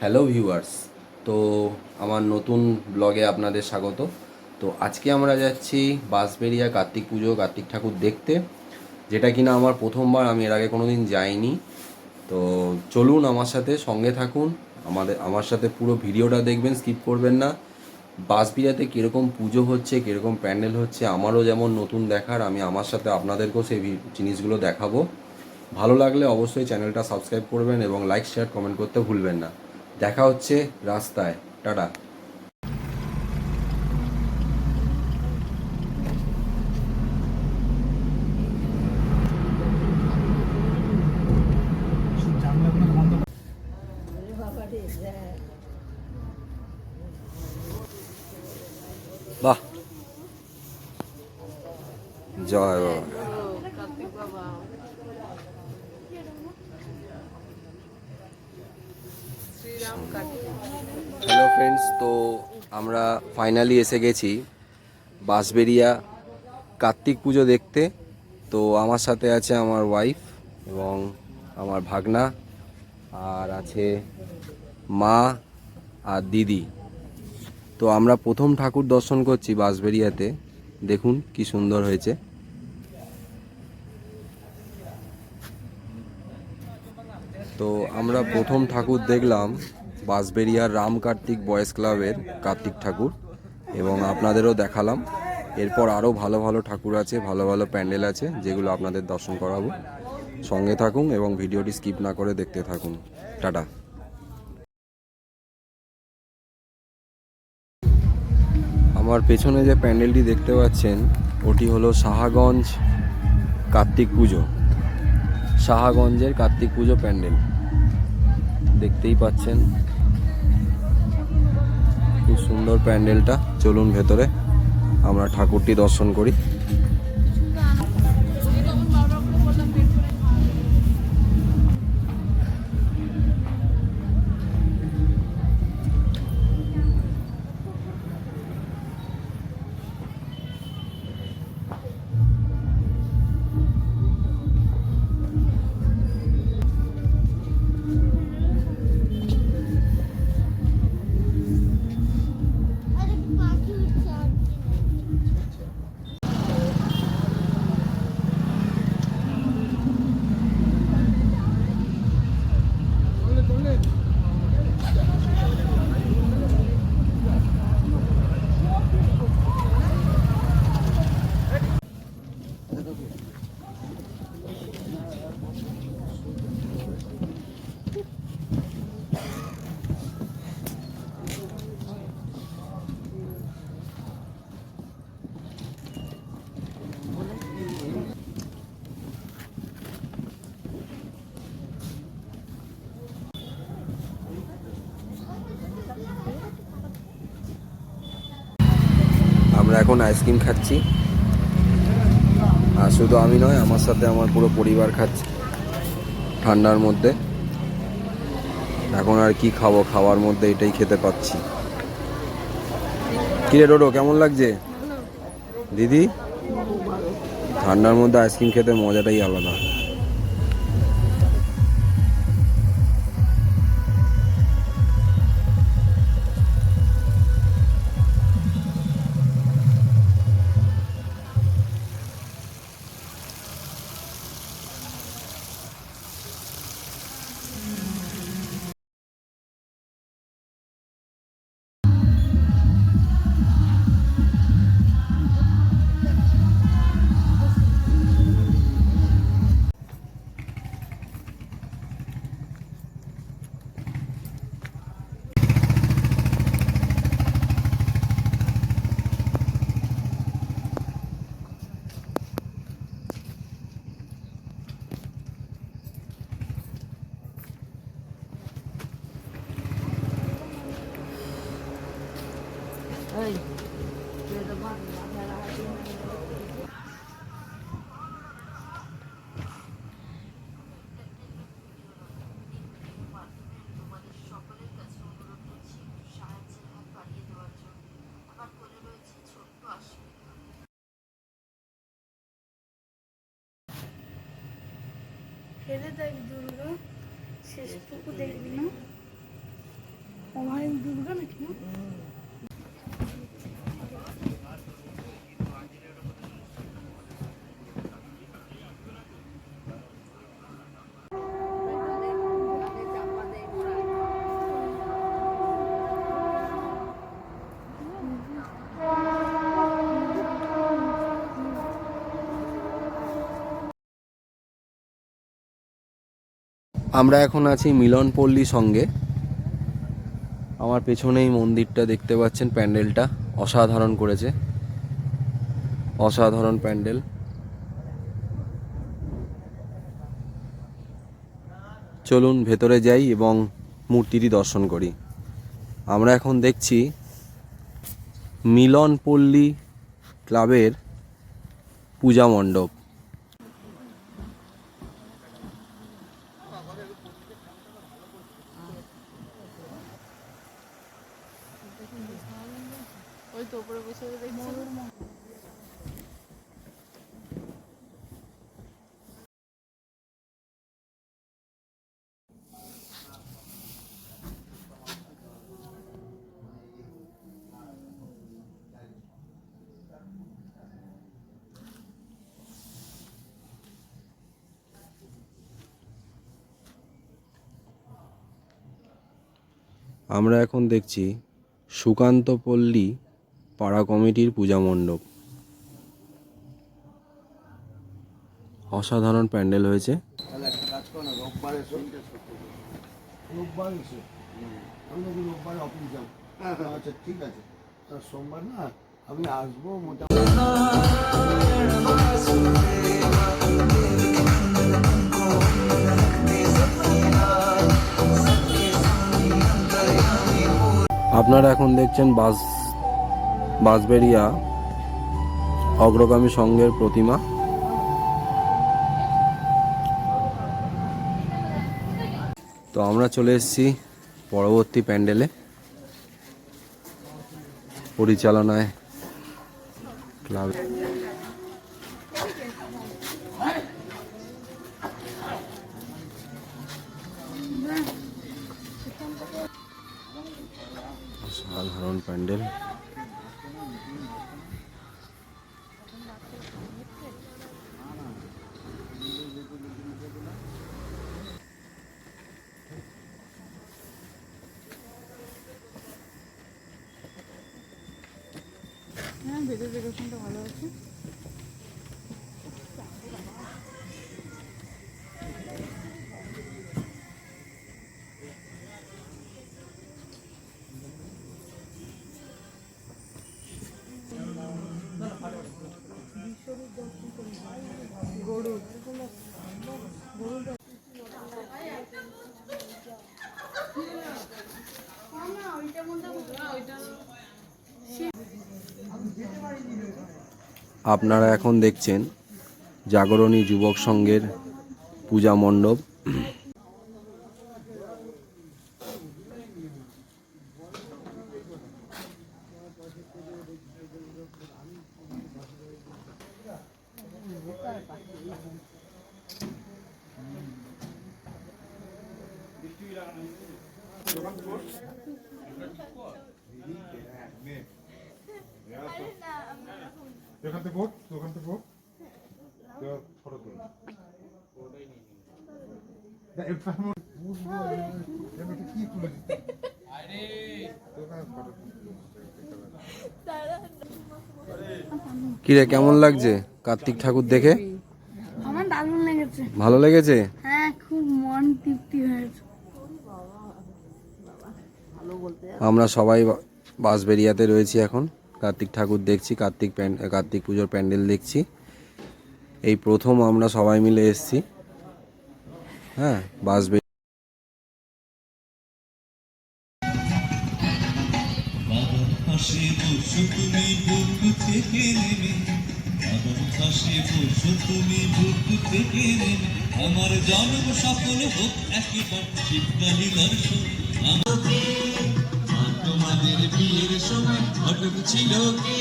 Hello viewers, তো আমার নতুন ব্লগে আপনাদের স্বাগত। তো আজকে আমরা যাচ্ছি বাঁশবেরিয়া কার্তিক পুজো, কার্তিক ঠাকুর দেখতে, যেটা কিনা আমার প্রথমবার, আমি এর আগে কোনোদিন যাইনি। তো চলুন আমার সাথে সঙ্গে থাকুন, আমাদের, আমার সাথে পুরো ভিডিওটা দেখবেন, স্কিপ করবেন না। বাঁশবিরিয়াতে কীরকম পুজো হচ্ছে, কীরকম প্যান্ডেল হচ্ছে, আমারও যেমন নতুন দেখার, আমি আমার সাথে আপনাদেরকেও সেই জিনিসগুলো দেখাবো। ভালো লাগলে অবশ্যই চ্যানেলটা সাবস্ক্রাইব করবেন এবং লাইক, শেয়ার, কমেন্ট করতে ভুলবেন না। দেখা হচ্ছে রাস্তায়। টাটা। বাহ। জয় বাবা কার্তিক বাবা শ্রীরাম কার্তিক হ্যালো ফ্রেন্ডস তো আমরা ফাইনালি এসে গেছি বাঁশবেরিয়া কার্তিক পুজো দেখতে। তো আমার সাথে আছে আমার ওয়াইফ এবং আমার ভাগনা, আর আছে মা আর দিদি। তো আমরা প্রথম ঠাকুর দর্শন করছি বাঁশবেরিয়াতে দেখুন কি সুন্দর হয়েছে। তো আমরা প্রথম ঠাকুর দেখলাম বাঁশবেরিয়ার রাম কার্তিক বয়েস ক্লাবের কার্তিক ঠাকুর এবং আপনাদেরও দেখালাম। এরপর আরও ভালো ভালো ঠাকুর আছে, ভালো ভালো প্যান্ডেল আছে, যেগুলো আপনাদের দর্শন করাবো। সঙ্গে থাকুন এবং ভিডিওটি স্কিপ না করে দেখতে থাকুন। টাটা। আমার পেছনে যে প্যান্ডেলটি দেখতে পাচ্ছেন, ওটি হলো সাহাগঞ্জ কার্তিক পুজো। সাহাগঞ্জের কার্তিক পুজো প্যান্ডেল। দেখতেই পাচ্ছেন। খুব সুন্দর প্যান্ডেলটা। চলুন ভেতরে। আমরা ঠাকুরটি দর্শন করি। এখন আইসক্রিম খাচ্ছি। আর শুধু আমি নয় আমার সাথে আমার পুরো পরিবার খাচ্ছি ঠান্ডার মধ্যে। এখন আর কি খাব খাওয়ার মধ্যে এটাই খেতে পাচ্ছি। কিরে ডোডো কেমন লাগছে? দিদি? ঠান্ডার মধ্যে আইসক্রিম খেতে মজাটাই আলাদা। ফেলে দেখ দুর্গা শেষটুকু দেখবি না আমার দুর্গা নাকি আমরা এখন আছি মিলনপল্লী সঙ্গে। আমার পেছনেই মন্দিরটা দেখতে পাচ্ছেন, প্যান্ডেলটা অসাধারণ করেছে। অসাধারণ প্যান্ডেল। চলুন ভেতরে যাই এবং মূর্তিটি দর্শন করি। আমরা এখন দেখছি মিলনপল্লী ক্লাবের পূজা মণ্ডপ। তো উপরে বসে আমরা এখন দেখছি সুকান্ত পল্লী পাড়া কমিটির পূজা মণ্ডপ। অসাধারণ প্যান্ডেল হয়েছে। আপনারা এখন দেখছেন বাস বাসবেরিয়া অগ্রগামী সংঘের প্রতিমা। তো আমরা চলে এসেছি পরবর্তী প্যান্ডেলে। পরিচালনায় ক্লাব। সাধারণ প্যান্ডেল। হ্যাঁ যে ডেকোরেশনটা ভালো আছে। আপনারা এখন দেখছেন জাগরণী যুবক সংঘের পূজা মণ্ডপ। দোকান থেকে ভোট দোকান থেকে ভোট। ফটো কি তুলে দিতে? কিরে কেমন লাগছে? কার্তিক ঠাকুর দেখে? আমার দারুণ লেগেছে। ভালো লেগেছে? হ্যাঁ খুব মন তৃপ্তি হয়েছে। আমরা সবাই বাঁশবেরিয়াতে রয়েছি এখন। কার্তিক ঠাকুর দেখছি, কার্তিক কার্তিক পুজোর প্যান্ডেল দেখছি। এই প্রথম আমরা সবাই মিলে এসেছি। হ্যাঁ বাঁশবেরি বাদন হাসে বসো তুমি বুক থেকে নেমে বাদন হাসে বসো তুমি বুক থেকে নেমে আমার জন্ম সফল হোক একবার আমাকে আর তোমাদের বিয়ের সময় ছিল কে?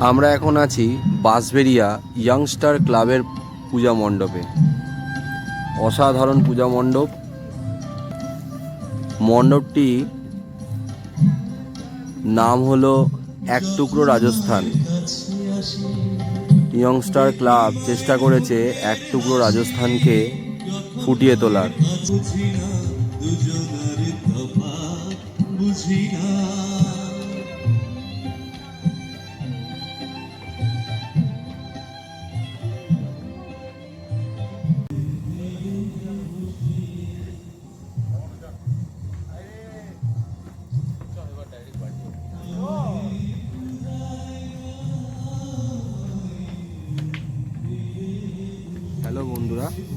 আমরা এখন আছি বাসবেরিয়া ইয়াংস্টার ক্লাবের পূজা মণ্ডপে। অসাধারণ পূজা মণ্ডপ। মণ্ডপটি নাম হলো এক টুকরো রাজস্থান। ইয়ংস্টার ক্লাব চেষ্টা করেছে এক টুকরো রাজস্থানকে ফুটিয়ে তোলার।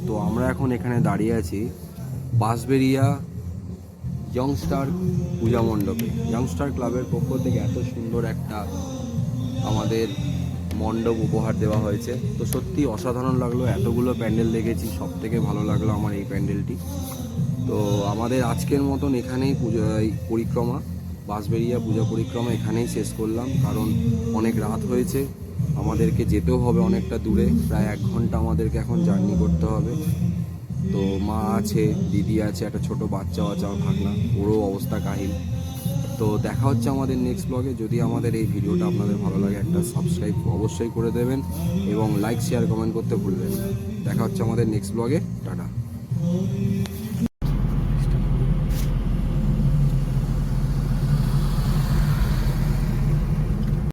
তো আমরা এখন এখানে দাঁড়িয়ে আছি বাঁশবেরিয়া ইয়ংস্টার পূজা মণ্ডপে। ইয়ংস্টার ক্লাবের পক্ষ থেকে এত সুন্দর একটা আমাদের মণ্ডপ উপহার দেওয়া হয়েছে। তো সত্যি অসাধারণ লাগল, এতগুলো প্যান্ডেল দেখেছি সব থেকে ভালো লাগল আমার এই প্যান্ডেলটি। তো আমাদের আজকের মতন এখানেই পুজো পরিক্রমা বাঁশবেরিয়া পূজা পরিক্রমা এখানেই শেষ করলাম, কারণ অনেক রাত হয়েছে। আমাদেরকে যেতেও হবে অনেকটা দূরে, প্রায় এক ঘণ্টা আমাদেরকে এখন জার্নি করতে হবে। তো মা আছে, দিদি আছে, একটা ছোট বাচ্চাও আছে, আমার ভাগনা, ওরও অবস্থা কাহিল। তো দেখা হচ্ছে আমাদের নেক্সট ব্লগে যদি আমাদের এই ভিডিওটা আপনাদের ভালো লাগে, একটা সাবস্ক্রাইব অবশ্যই করে দেবেন এবং লাইক শেয়ার কমেন্ট করতে ভুলবেন দেখা হচ্ছে আমাদের নেক্সট ব্লগে টাটা।